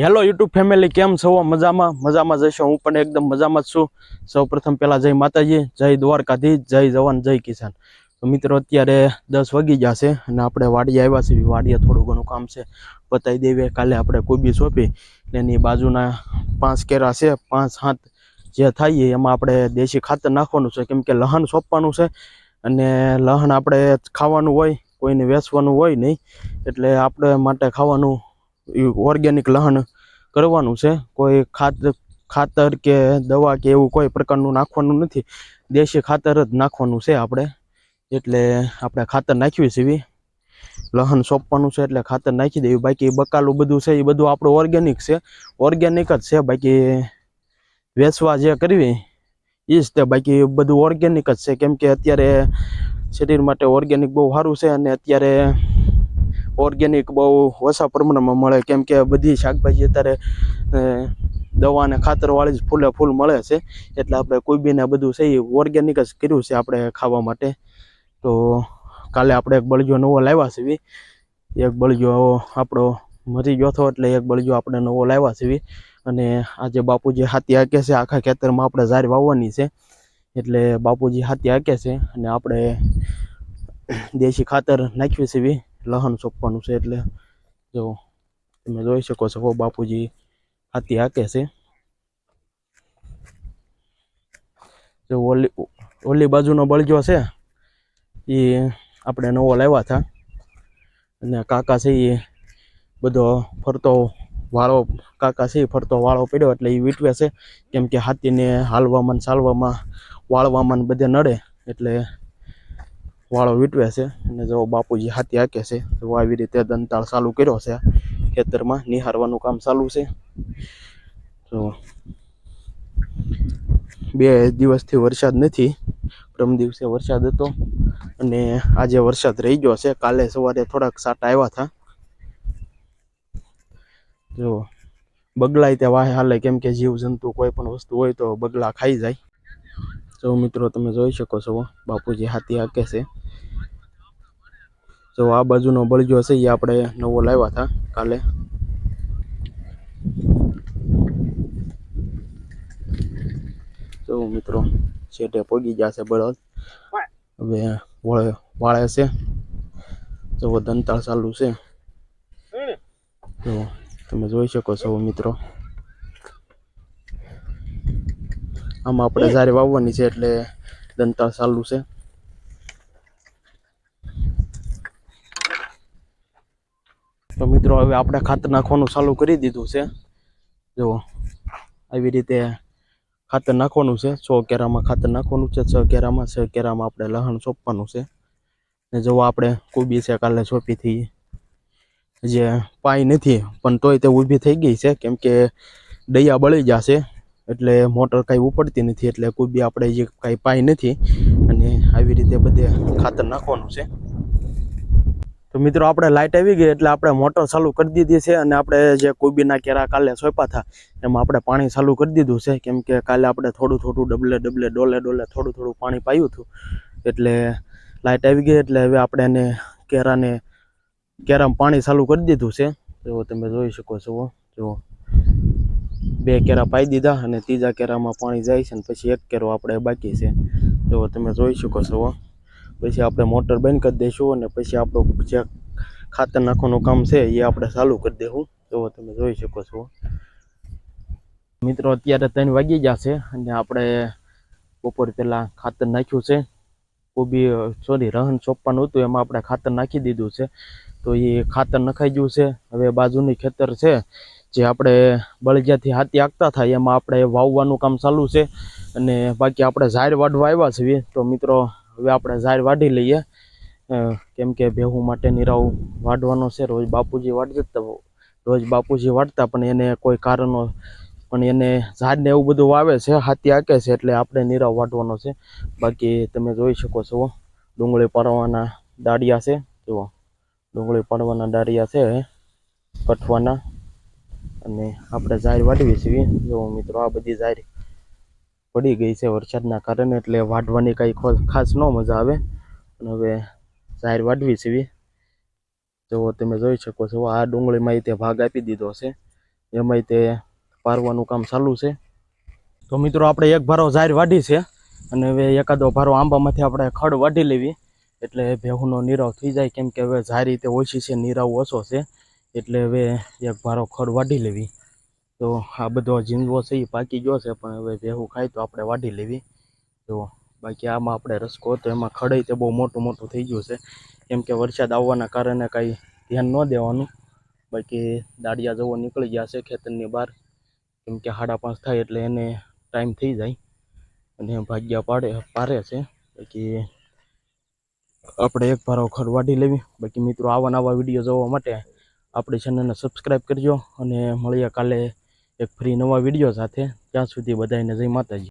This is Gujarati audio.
હેલો યુટ્યુબ ફેમિલી કેમ છો? મજામાં? મજામાં જશો હું પણ એકદમ મજામાં જ છું. સૌ પ્રથમ પહેલાં જય માતાજી, જય દ્વારકાધીશ, જય જવાન, જય કિસાન. તો મિત્રો, અત્યારે દસ વાગી ગયા છે અને આપણે વાડીએ આવ્યા છીએ. વાડીએ થોડું ઘણું કામ છે. પતાવી દેવીએ કાલે આપણે કોબી સોંપી એની બાજુના પાંચ કેરા છે, પાંચ સાત જે થાય એમાં આપણે દેશી ખાતર નાખવાનું છે. કેમ કે સોંપવાનું છે અને લહણ આપણે ખાવાનું હોય, કોઈને વેચવાનું હોય નહીં, એટલે આપણે માટે ખાવાનું ઓર્ગેનિક લહણ કરવાનું છે. કોઈ ખાતર ખાતર કે દવા કે એવું કોઈ પ્રકારનું નાખવાનું નથી. દેશી ખાતર જ નાખવાનું છે આપણે. એટલે આપણે ખાતર નાખ્યું છે લહન સોંપવાનું છે એટલે ખાતર નાખી દેવી બાકી બકાલું બધું છે, એ બધું આપણું ઓર્ગેનિક છે. ઓર્ગેનિક જ છે, બાકી વેચવા જે કરવી એ જ તે. બાકી બધું ઓર્ગેનિક જ છે. કેમ કે અત્યારે શરીર માટે ઓર્ગેનિક બહુ સારું છે અને અત્યારે ઓર્ગેનિક બહુ ઓછા પ્રમાણમાં મળે. કેમ કે બધી શાકભાજી અત્યારે અ, દવા અને ખાતરવાળી જ ફૂલે ફૂલ મળે છે. એટલે આપણે કોબીને બધું છે એ ઓર્ગેનિક જ કર્યું છે આપણે ખાવા માટે. તો કાલે આપણે એક બળજો નવો લાવ્યા છે એક બળજો આપણો મરી ગયો હતો એટલે એક બળજો આપણે નવો લાવ્યા છે અને આજે બાપુજી હાથી આંકે છે આખા ખેતરમાં આપણે ઝાર વાવવાની છે. એટલે બાપુજી હાથી આંકે છે અને આપણે દેશી ખાતર નાખ્યું છે બી લહણ સોંપવાનું છે એટલે જો તમે જોઈ શકો છો બાપુજી, હાથી હાકે છે. જો ઓલી ઓલી બાજુનો બળજો છે, એ આપણે નવો લાવ્યા હતા. અને કાકા છે એ બધો ફરતો વાળો, કાકા છે ફરતો વાળો પડ્યો એટલે એ વીટવે છે. કેમ કે હાથીને હાલવામાં ચાલવામાં, વાળવામાં બધે નડે એટલે વાળો વીટવે છે અને જો બાપુજી હાથી હાકે છે, તો આવી રીતે દંતાળ ચાલુ કર્યો છે. ખેતરમાં નિહારવાનું કામ ચાલુ છે. તો બે દિવસથી વરસાદ નથી પ્રથમ દિવસે વરસાદ હતો અને આજે વરસાદ રહી ગયો છે. કાલે સવારે થોડાક સાટા આવ્યા હતા. જો બગલાય તે વાહે હાલે, કેમ કે જીવજંતુ કોઈ પણ વસ્તુ હોય તો બગલા ખાઈ જાય. જો મિત્રો, તમે જોઈ શકો છો, બાપુજી હાથી હાકે છે. તો આ બાજુનો બળજો છે એ આપણે નવો લાવ્યા હતા કાલે. તો મિત્રો, છેટે પોગી ગયા છે બળદ. હવે વળે, વાળે છે. જો દંતાળ ચાલુ છે. તો તમે જોઈ શકો છો મિત્રો. આમાં આપણે જ્યારે વાવવાની છે એટલે દંતાળ ચાલુ છે. તો મિત્રો, હવે આપણે ખાતર નાખવાનું ચાલુ કરી દીધું છે. જુઓ આવી રીતે ખાતર નાખવાનું છે. સો કેરામાં ખાતર નાખવાનું છે. છ કેરામાં છ કેરામાં આપણે લહણ સોંપવાનું છે. ને જો આપણે કોબી છે કાલે સોંપી હતી જે પાઈ નથી, પણ તોય તે ઊભી થઈ ગઈ છે. કેમ કે દૈયા બળી જશે, એટલે મોટર કાંઈ ઉપડતી નથી. એટલે કોબી આપણે જે કાંઈ પાય નથી, અને આવી રીતે બધે ખાતર નાખવાનું છે. તો મિત્રો, આપણે લાઇટ આવી ગઈ એટલે આપણે મોટર ચાલુ કરી દીધી છે અને આપણે જે કોબીના કેરા કાલે સોંપા હતા, એમાં આપણે પાણી ચાલુ કરી દીધું છે. કેમ કે કાલે આપણે થોડું થોડું ડબલે ડબલે ડોલે ડોલે થોડું થોડું પાણી પાયું હતું. એટલે લાઇટ આવી ગઈ એટલે હવે આપણે એને કેરાને, કેરામાં પાણી ચાલુ કરી દીધું છે. જો તમે જોઈ શકો છો જુઓ બે કેરા પાઈ દીધા અને ત્રીજા કેરામાં પાણી જાય છે ને પછી એક કેરો આપણે બાકી છે. જો તમે જોઈ શકો છો પછી આપણે મોટર બંધ કરી દઈશું અને પછી આપણું જે ખાતર નાખવાનું કામ છે એ આપણે ચાલુ કરી દઈશું જો તમે જોઈ શકો છો. મિત્રો, અત્યારે ત્રણ વાગી ગયા છે અને આપણે બપોર પહેલાં ખાતર નાખ્યું છે. કોબી સોરી રહન ચોપવાનું હતું, એમાં આપણે ખાતર નાખી દીધું છે. તો એ ખાતર નખાઈ ગયું છે. હવે બાજુની ખેતર છે, જે આપણે બળિયાથી હાથી આગતા થાય એમાં આપણે વાવવાનું કામ ચાલુ છે. અને બાકી આપણે ઝાડ વાઢવા આવ્યા છીએ. તો મિત્રો હવે આપણે ઝાડ વાઢી લઈએ. કેમ કે ભેહું માટે નિરાવ વાઢવાનો છે. રોજ બાપુજી વાઢતા. રોજ બાપુજી વાઢતા, પણ એને કોઈ કારણો, પણ એને ઝાડને એવું બધું વાવે છે, હાથી આકે છે, એટલે આપણે નિરાવ વાઢવાનો છે. બાકી તમે જોઈ શકો છો, ડુંગળી પાડવાના દાડિયા છે. જુઓ, ડુંગળી પાડવાના દાડિયા છે, કઠવાના. અને આપણે ઝાડ વાઢવી છીએ. જો મિત્રો, આ બધી ઝાડ પડી ગઈ છે વરસાદના કારણે એટલે વાઢવાની કાંઈ ખાસ ન મજા આવે. અને હવે ઝાડ વાઢવી છીએ જો તમે જોઈ શકો છો, આ ડુંગળીમાં તે ભાગ આપી દીધો છે. એમાંય તે પારવાનું કામ ચાલુ છે. તો મિત્રો, આપણે એક ભારો જાહેર વાઢી છે. અને હવે એકાદો ભારો આંબામાંથી આપણે ખડ વાઢી લેવી. એટલે ભેહુનો નીરાવ થઈ જાય. કેમ કે હવે જાહેર રીતે ઓછી છે, નીરાવ ઓછો છે. એટલે હવે એક ભારો ખડ વાઢી લેવી. તો આ બધો ઝીંગવો છે એ પાકી ગયો છે, પણ હવે ભેહું ખાય તો આપણે વાઢી લેવી. તો બાકી આમાં આપણે રસકો હતો એમાં ખડાઈ તે બહુ મોટું મોટું થઈ ગયું છે. કેમ કે વરસાદ આવવાના કારણે કાંઈ ધ્યાન ન દેવાનું. બાકી દાડિયા જવો નીકળી ગયા છે ખેતરની બહાર. કેમ કે સાડા પાંચ થાય એટલે એને ટાઈમ થઈ જાય. અને ભાગ્યા પાડે, પારે છે. બાકી આપણે એક ભારો ખડ વાઢી લેવી. બાકી મિત્રો આવા નવા વીડિયો જોવા માટે આપણી ચેનલને સબસ્ક્રાઈબ કરજો. અને મળીએ કાલે એક ફ્રી નવા વીડિયો સાથે ત્યાં સુધી બધાને જય માતાજી.